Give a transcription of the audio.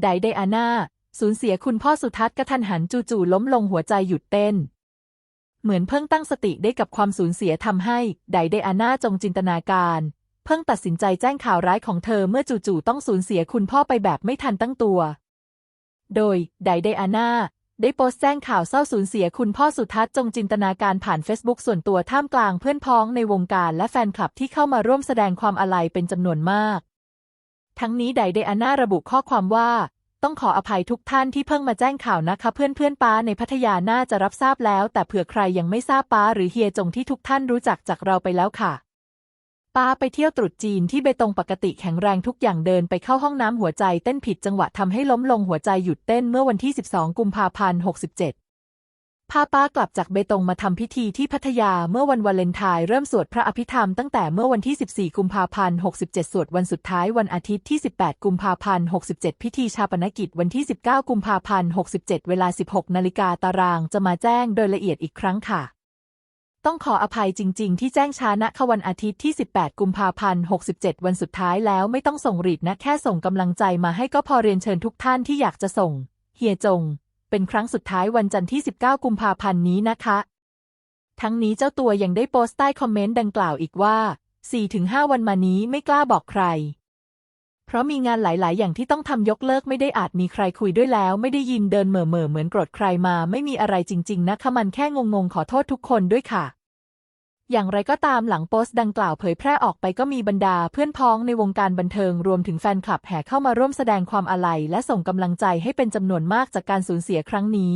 ไดไดอาน่าสูญเสียคุณพ่อสุทัศน์กระทันหันจู่ๆล้มลงหัวใจหยุดเต้น เหมือนเพิ่งตั้งสติได้กับความสูญเสียทำให้ไดไดอาน่าจงจินตนาการ เพิ่งตัดสินใจแจ้งข่าวร้ายของเธอเมื่อจู่ๆต้องสูญเสียคุณพ่อไปแบบไม่ทันตั้งตัว โดยไดไดอาน่าได้โพสต์แจ้งข่าวเศร้าสูญเสียคุณพ่อสุทัศน์จงจินตนาการผ่านเฟซบุ๊กส่วนตัวท่ามกลางเพื่อนพ้องในวงการและแฟนคลับที่เข้ามาร่วมแสดงความอาลัยเป็นจำนวนมาก ทั้งนี้ไดเดอาน่าระบุข้อความว่า ต้องขออภัยทุกท่านที่เพิ่งมาแจ้งข่าวนะคะ เพื่อนเพื่อนๆป้าในพัทยาน่าจะรับทราบแล้ว แต่เผื่อใครยังไม่ทราบป้าหรือเฮียจงที่ทุกท่านรู้จักจากเราไปแล้วค่ะป้าไปเที่ยวตรุษจีนที่เบตงปกติแข็งแรงทุกอย่างเดินไปเข้าห้องน้ำหัวใจเต้นผิดจังหวะทำให้ล้มลงหัวใจหยุดเต้นเมื่อวันที่ 12 กุมภาพันธ์ 67 พาป้ากลับจากเบตงมาทำพิธีที่พัทยาเมื่อวันวาเลนไทน์เริ่มสวดพระอภิธรรมตั้งแต่เมื่อวันที่ 14 กุมภาพันธ์ 67 สวดวันสุดท้ายวันอาทิตย์ที่ 18 กุมภาพันธ์ 67 พิธีชาปนกิจวันที่ 19 กุมภาพันธ์ 67 เวลา 16 นาฬิกาตารางจะมาแจ้งโดยละเอียดอีกครั้งค่ะ ต้องขออภัยจริง ๆ ที่แจ้งช้าณวันอาทิตย์ที่ 18 กุมภาพันธ์ 67 วันสุดท้ายแล้วไม่ต้องส่งรีดนะแค่ส่งกำลังใจมาให้ก็พอเรียนเชิญทุกท่านที่อยากจะส่ง เฮียจง เป็นครั้งสุดท้ายวันจันทร์ที่ 19 กุมภาพันธ์นี้นะคะ ทั้งนี้เจ้าตัวยังได้โพสต์ใต้คอมเมนต์ดังกล่าวอีกว่า 4-5 วันมานี้ไม่กล้าบอกใคร เพราะมีงานหลาย ๆ อย่างที่ต้องทำยกเลิกไม่ได้อาจมีใครคุยด้วยแล้ว ไม่ได้ยินเดินเหม่อเหม่อเหมือนโกรธใครมา ไม่มีอะไรจริง ๆ นะคะมันแค่งงๆขอโทษทุกคนด้วยค่ะ อย่างไรก็ตามหลังโพสต์ดังกล่าวเผยแพร่ออกไปก็มีบรรดาเพื่อนพ้องในวงการบันเทิงรวมถึงแฟนคลับแห่เข้ามาร่วมแสดงความอาลัยและส่งกำลังใจให้เป็นจำนวนมากจากการสูญเสียครั้งนี้